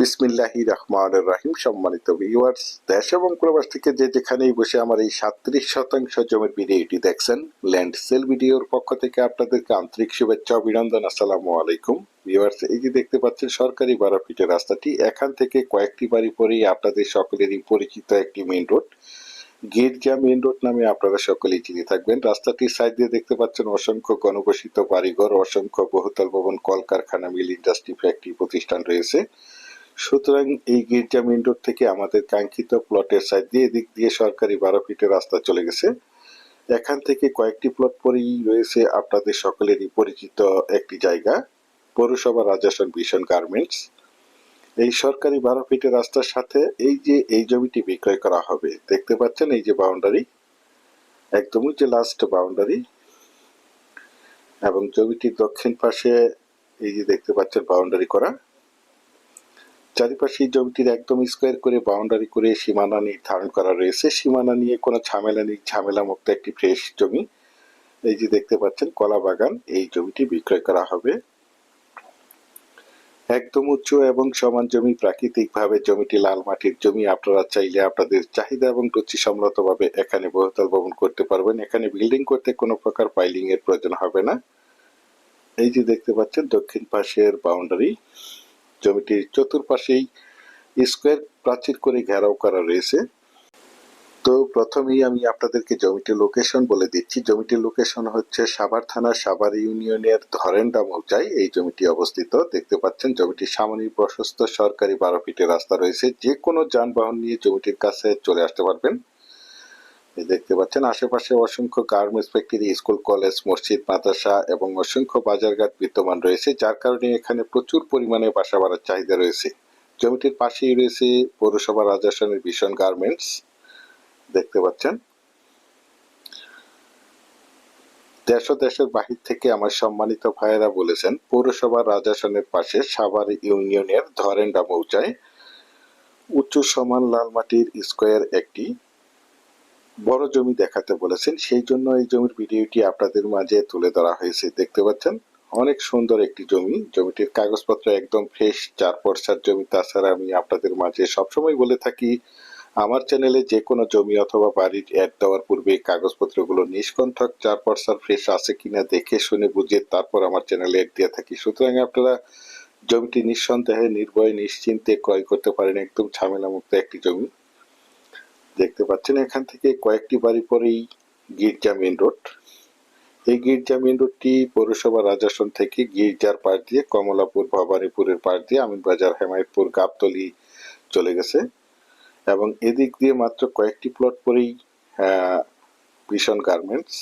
বিসমিল্লাহি রহমান রাহিম। সম্মানিত ভিউয়ার্স দেশ এবং প্রবাস থেকে যে যেখানেই বসে আমার এই সাত্রিশ শতাংশ জমির ভিডিওটি দেখছেন, ল্যান্ড সেল ভিডিওর পক্ষ থেকে আপনাদেরকে আন্তরিক শুভেচ্ছা অভিনন্দন। আসসালামু আলাইকুম। ভিউয়ার্স এই যে দেখতে পাচ্ছেন, সরকারি বারো রাস্তাটি, এখান থেকে কয়েকটি বাড়ি পরেই আপনাদের সকলেরই পরিচিত একটি মেইন রোড গির্জা মেইন রোড নামে আপনারা সকলেই চিনে থাকবেন। রাস্তাটির সাইড দিয়ে দেখতে পাচ্ছেন, অসংখ্য গণবসিত বাড়িঘর, অসংখ্য বহুতল ভবন, কলকারখানা মিল ইন্ডাস্ট্রি ফ্যাক্টরি প্রতিষ্ঠান রয়েছে। সুতরাং এই গির্জা মেইন রোড থেকে আমাদের কাঙ্ক্ষিত প্লটের সাইড দিয়ে, এদিক দিয়ে সরকারি বারো ফিটের রাস্তা চলে গেছে। এখান থেকে কয়েকটি প্লট পরেই রয়েছে আপনাদের সকলেরই পরিচিত একটি জায়গা, পৌরসভা রাজাসন ভীষণ গার্মেন্টস এই সরকারি বারো ফিটের রাস্তার সাথে এই যে এই জমিটি বিক্রয় করা হবে, দেখতে পাচ্ছেন এই যে বাউন্ডারি একদমই যে লাস্ট বাউন্ডারি এবং জমিটির দক্ষিণ পাশে এই যে দেখতে পাচ্ছেন বাউন্ডারি করা। চারিপাশে জমিটির একদম স্কোয়ার করে বাউন্ডারি করে সীমানা নির্ধারণ করা রয়েছে। সীমানা নিয়ে কোনো ঝামেলা নেই ঝামেলা মুক্ত একটি ফ্রেশ জমি। এই যে দেখতে পাচ্ছেন, কলা বাগান, এই জমিটি বিক্রয় করা হবে। একদম উচ্চ এবং সমান জমি, প্রাকৃতিকভাবে জমিটি লাল মাটির জমি। আপনারা চাইলে আপনাদের চাহিদা এবং রুচি সম্মতভাবে এখানে বহুতল ভবন করতে পারবেন। এখানে বিল্ডিং করতে কোনো প্রকার পাইলিং এর প্রয়োজন হবে না। এই যে দেখতে পাচ্ছেন, দক্ষিণ পাশের বাউন্ডারি জমিটির চতুর্পাশেই স্কোয়ার প্রাচীর করে ঘেরাও করা রয়েছে। তো প্রথমেই আমি আপনাদেরকে জমিটির লোকেশন বলে দিচ্ছি। জমিটির লোকেশন হচ্ছে সাভার থানার সাভার ইউনিয়নের ধরেন্ডা মৌজায় এই জমিটি অবস্থিত। দেখতে পাচ্ছেন, জমিটির সামনে প্রশস্ত সরকারি বারো ফিটের রাস্তা রয়েছে। যে কোনো যানবাহন নিয়ে জমিটির কাছে চলে আসতে পারবেন। দেখতে পাচ্ছেন আশেপাশে অসংখ্য গার্মেন্টস ফ্যাক্টরি, স্কুল, কলেজ, মসজিদ, মাদ্রাসা এবং অসংখ্য বাজারঘাট বিদ্যমান রয়েছে, যার কারণে এখানে প্রচুর পরিমাণে বাসা বাড়ার চাহিদা রয়েছে। জমিটির পাশেই রয়েছে পৌরসভা রাজাসনের ভীষণ গার্মেন্টস, দেখতে পাচ্ছেন। দেশ দেশের বাহির থেকে আমার সম্মানিত ভাইয়েরা বলেছেন পৌরসভা রাজাসনের পাশে সাভার ইউনিয়নের ধরেন্ডা মৌচায় উঁচু সমান লাল মাটির স্কোয়ার একটি বড় জমি দেখাতে বলেছেন, সেই জন্য এই জমির ভিডিওটি আপনাদের মাঝে তুলে ধরা হয়েছে। দেখতে পাচ্ছেন, অনেক সুন্দর একটি জমি। জমিটির কাগজপত্র একদম ফ্রেশ চার পর্সার জমি। তাছাড়া আমি আপনাদের মাঝে সবসময় বলে থাকি, আমার চ্যানেলে যে কোনো জমি অথবা বাড়ির অ্যাড দেওয়ার পূর্বে কাগজপত্রগুলো নিষ্কণ্ঠক চার পর্সার ফ্রেশ আছে কিনা দেখে শুনে বুঝে তারপর আমার চ্যানেলে অ্যাড দিয়ে থাকি। সুতরাং আপনারা জমিটি নিঃসন্দেহে, নির্ভয়ে, নিশ্চিন্তে ক্রয় করতে পারেন। একদম ঝামেলা মুক্ত একটি জমি। দেখতে পাচ্ছেন এখান থেকে কয়েকটি বাড়ি পরেই গির্জা মেন রোড। এই গির্জা মেন রোডটি পৌরসভা রাজাসন থেকে গির্জার পাশ দিয়ে কমলাপুর, ভবানীপুরের পাশ দিয়ে আমিনবাজার, হেমায়তপুর, গাবতলি চলে গেছে। এবং এদিক দিয়ে মাত্র কয়েকটি প্লট পরেই ভীষণ গার্মেন্টস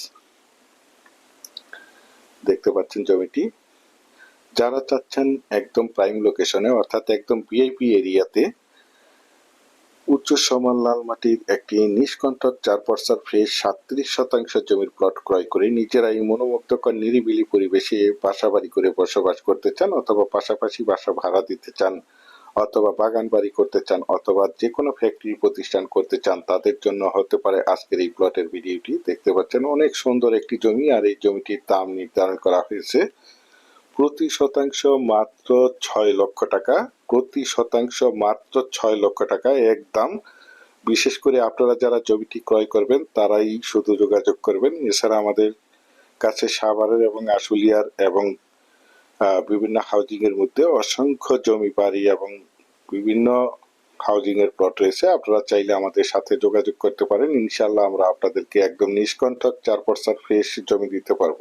দেখতে পাচ্ছেন জমিটি। যারা চাচ্ছেন একদম প্রাইম লোকেশনে অর্থাৎ একদম ভিআইপি এরিয়াতে উচ্চ সমান লাল মাটির একটি নিষ্কণ্ঠক চার পর্সার ফ্রেশ সাতত্রিশ শতাংশ জমির প্লট ক্রয় করে নিজেরাই মনোমুগ্ধকর, নিরিবিলি পরিবেশে বাসা বাড়ি করে বসবাস করতে চান অথবা পাশাপাশি বাসা ভাড়া দিতে চান অথবা বাগান বাড়ি করতে চান অথবা যে কোনো ফ্যাক্টরি প্রতিষ্ঠান করতে চান, তাদের জন্য হতে পারে আজকের এই প্লটের ভিডিওটি। দেখতে পাচ্ছেন অনেক সুন্দর একটি জমি আর এই জমিটির দাম নির্ধারণ করা হয়েছে। প্রতি শতাংশ মাত্র ছয় লক্ষ টাকা। প্রতি শতাংশ মাত্র ছয় লক্ষ টাকা একদম বিশেষ করে আপনারা যারা জমিটি ক্রয় করবেন, তারাই শুধু যোগাযোগ করবেন। এছাড়া আমাদের কাছে সাভারের এবং আশুলিয়ার এবং বিভিন্ন হাউজিং এর মধ্যে অসংখ্য জমি বাড়ি এবং বিভিন্ন হাউজিং এর প্লট রয়েছে। আপনারা চাইলে আমাদের সাথে যোগাযোগ করতে পারেন। ইনশাল্লাহ আমরা আপনাদেরকে একদম নিষ্কণ্ঠক চার পর্সার ফ্রেশ জমি দিতে পারব।